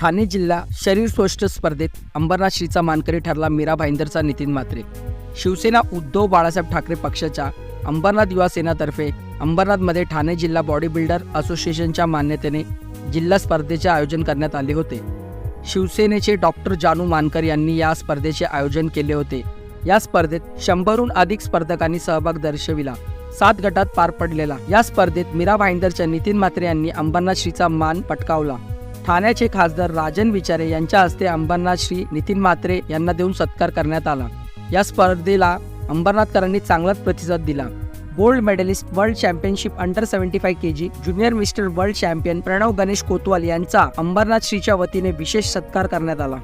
ठाणे जिल्हा शरीर स्पर्धेत अंबरनाथ श्रीचा मानकरी ठरला मीरा भाईंदरचा नितीन मात्रे शिवसेना उद्धव बाळासाहेब ठाकरे पक्षाच्या अंबरनाथ युवा सेनातर्फे अंबरनाथमध्ये ठाणे जिल्हा बॉडी बिल्डर असोसिएशनच्या मान्यतेने जिल्हा स्पर्धेचे आयोजन करण्यात आले होते. शिवसेनेचे डॉक्टर जानू मानकर यांनी या स्पर्धेचे आयोजन केले होते. या स्पर्धेत शंभरहून अधिक स्पर्धकांनी सहभाग दर्शविला. सात गटात पार पडलेला. या स्पर्धेत मीरा भाईंदरच्या नितीन मात्रे यांनी अंबरनाथ श्रीचा मान पटकावला. ठाण्याचे खासदार राजन विचारे यांच्या हस्ते अंबरनाथ श्री नितीन मात्रे यांना देऊन सत्कार करण्यात आला. या स्पर्धेला अंबरनाथकरांनी चांगलाच प्रतिसाद दिला. Gold medalist world championship under seventy five K G junior mister world champion Pranav Ganesh Kotwal यांचा अंबरनाथ श्रीच्या वतीने विशेष सत्कार करण्यात आला.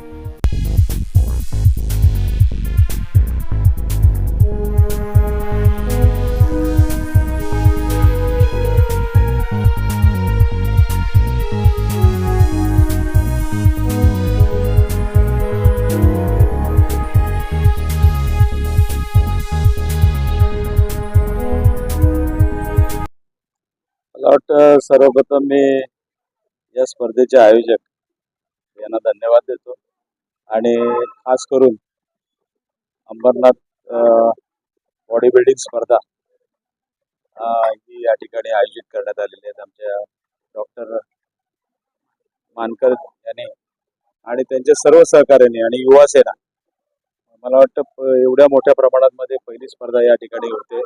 मला वाटतं सर्वप्रथम मी या स्पर्धेचे आयोजक. यांना धन्यवाद देतो. आणि खास करून अंबरनाथ बॉडी बिल्डिंग स्पर्धा ही या ठिकाणी आयोजित करण्यात आलेली आहेत आमच्या डॉक्टर मानकर यांनी आणि त्यांच्या सर्व सहकार्यांनी आणि युवा सेना. मला वाटतं प- एवढ्या मोठ्या प्रमाणात मध्ये पहिली स्पर्धा या ठिकाणी होते.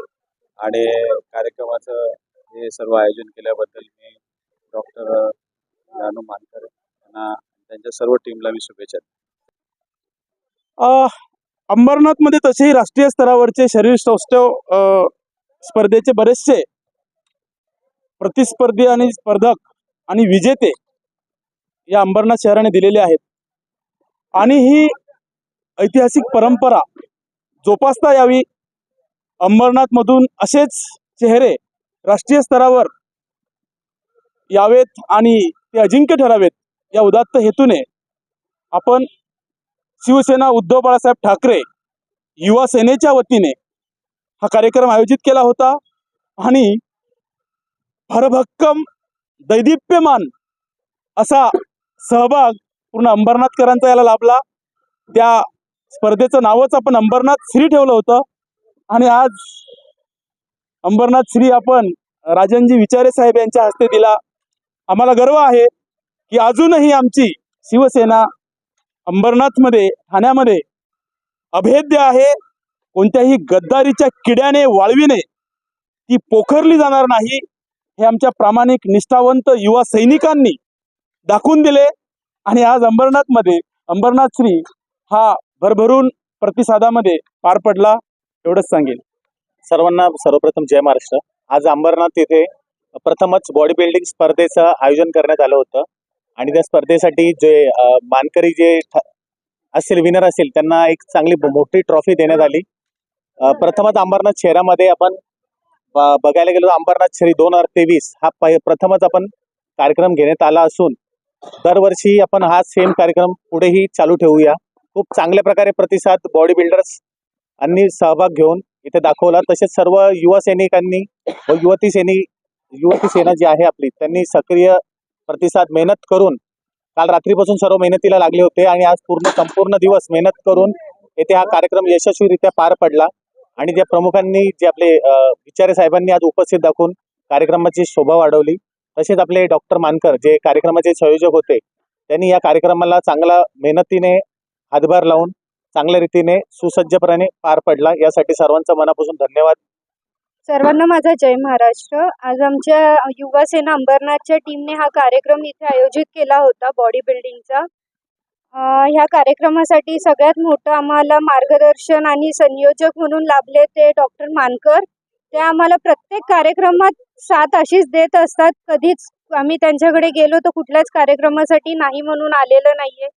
आणि कार्यक्रमाचं हे सर्व आयोजन केल्याबद्दल मी डॉक्टर जानू मानकर यांना त्यांच्या सर्व टीमला मी शुभेच्छा अंबरनाथमध्ये तसेही राष्ट्रीय स्तरावरचे शरीर सौष्ठव स्पर्धेचे बरेचसे प्रतिस्पर्धी आणि स्पर्धक आणि विजेते या अंबरनाथ शहराने दिलेले आहेत. आणि ही ऐतिहासिक परंपरा जोपासता यावी. अंबरनाथमधून असेच चेहरे राष्ट्रीय स्तरावर यावेत आणि ते अजिंक्य ठरावेत या उदात्त हेतूने आपण शिवसेना उद्धव बाळासाहेब ठाकरे युवा सेनेच्या वतीने हा कार्यक्रम आयोजित केला होता आणि भरभक्कम दैदिप्यमान असा सहभाग पूर्ण अंबरनाथकरांचा याला लाभला. त्या स्पर्धेचं नावच आपण अंबरनाथ श्री ठेवलं होतं. आणि आज अंबरनाथ श्री आपण राजनजी विचारे साहेब यांच्या हस्ते दिला. आम्हाला गर्व आहे की अजूनही आमची शिवसेना अंबरनाथमध्ये ठाण्यामध्ये अभेद्य आहे. कोणत्याही गद्दारीच्या किड्याने वाळवीने ती पोखरली जाणार नाही. हे आमच्या प्रामाणिक निष्ठावंत युवा सैनिकांनी दाखवून दिले. आणि आज अंबरनाथमध्ये अंबरनाथ श्री हा भरभरून प्रतिसादामध्ये पार पडला एवढंच सांगेल सर्वांना सर्वप्रथम जय महाराष्ट्र. आज अंबरनाथ येथे प्रथमच बॉडी बिल्डिंग स्पर्धेचं आयोजन करण्यात आलं होतं. आणि त्या स्पर्धेसाठी जे मानकरी जे ठ- असतील विनर असतील त्यांना एक चांगली मोठी ट्रॉफी देण्यात आली. प्रथमच अंबरनाथ शहरामध्ये आपण बघायला गेलो अंबरनाथ शहरी दोन हजार तेवीस हा प्रथमच आपण कार्यक्रम घेण्यात आला असून दरवर्षी आपण हा सेम कार्यक्रम पुढेही चालू ठेवूया. खूप चांगल्या प्रकारे प्रतिसाद बॉडी बिल्डर्स आणि सहभाग घेऊन इथे दाखवला. तसेच सर्व युवा सैनिकांनी व युवती सैनिक युवती सेना जी आहे आपली त्यांनी सक्रिय प्रतिसाद मेहनत करून काल रात्रीपासून सर्व मेहनतीला लागले होते आणि आज पूर्ण संपूर्ण दिवस मेहनत करून येथे हा कार्यक्रम यशस्वीरित्या पार पडला. आणि ज्या प्रमुखांनी जे आपले बिचारे विचारे साहेबांनी आज उपस्थित दाखवून कार्यक्रमाची शोभा वाढवली. तसेच आपले डॉक्टर मानकर जे कार्यक्रमाचे संयोजक होते त्यांनी या कार्यक्रमाला चांगला मेहनतीने हातभार लावून चांगल्या रीतीने सुसज्जपणे पार पडला. यासाठी सर्वांचा मनापासून धन्यवाद. सर्वांना माझा जय महाराष्ट्र. आज आमच्या युवा सेना अंबरनाथच्या टीमने हा कार्यक्रम इथे आयोजित केला होता बॉडी बिल्डिंगचा ह्या कार्यक्रमासाठी सगळ्यात मोठं आम्हाला मार्गदर्शन आणि संयोजक म्हणून लाभले ते डॉक्टर मानकर. ते आम्हाला प्रत्येक कार्यक्रमात साथ अशीच देत असतात. कधीच आम्ही त्यांच्याकडे गेलो तर कुठल्याच कार्यक्रमासाठी नाही म्हणून आलेलं नाहीये.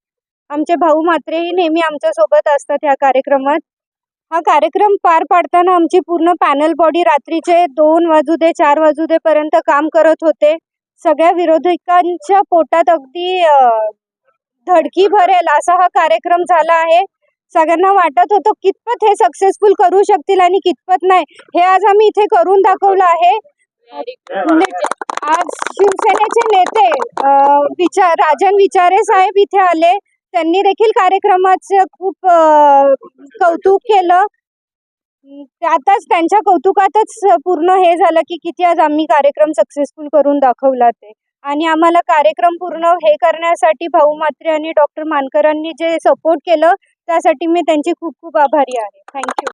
आमचे भाऊ मात्रेही नेहमी आमच्यासोबत असतात ह्या कार्यक्रमात. हा कार्यक्रम पार पाडताना आमची पूर्ण पॅनल बॉडी रात्रीचे दोन वाजू दे चार वाजू देपर्यंत काम करत होते. सगळ्या विरोधकांच्या पोटात अगदी धडकी भरेल असा हा कार्यक्रम झाला आहे. सगळ्यांना वाटत होतं कितपत हे सक्सेसफुल करू शकतील आणि कितपत नाही हे आज आम्ही इथे करून दाखवलं आहे. आज शिवसेनेचे नेते विचार राजन विचारे साहेब इथे आले. त्यांनी देखील कार्यक्रमाचं खूप कौतुक केलं. त्यातच त्यांच्या कौतुकातच पूर्ण हे झालं की किती आज आम्ही कार्यक्रम सक्सेसफुल करून दाखवला ते. आणि आम्हाला कार्यक्रम पूर्ण हे करण्यासाठी भाऊ मात्रे आणि डॉक्टर मानकरांनी जे सपोर्ट केलं त्यासाठी मी त्यांची खूप खूप आभारी आहे. थँक्यू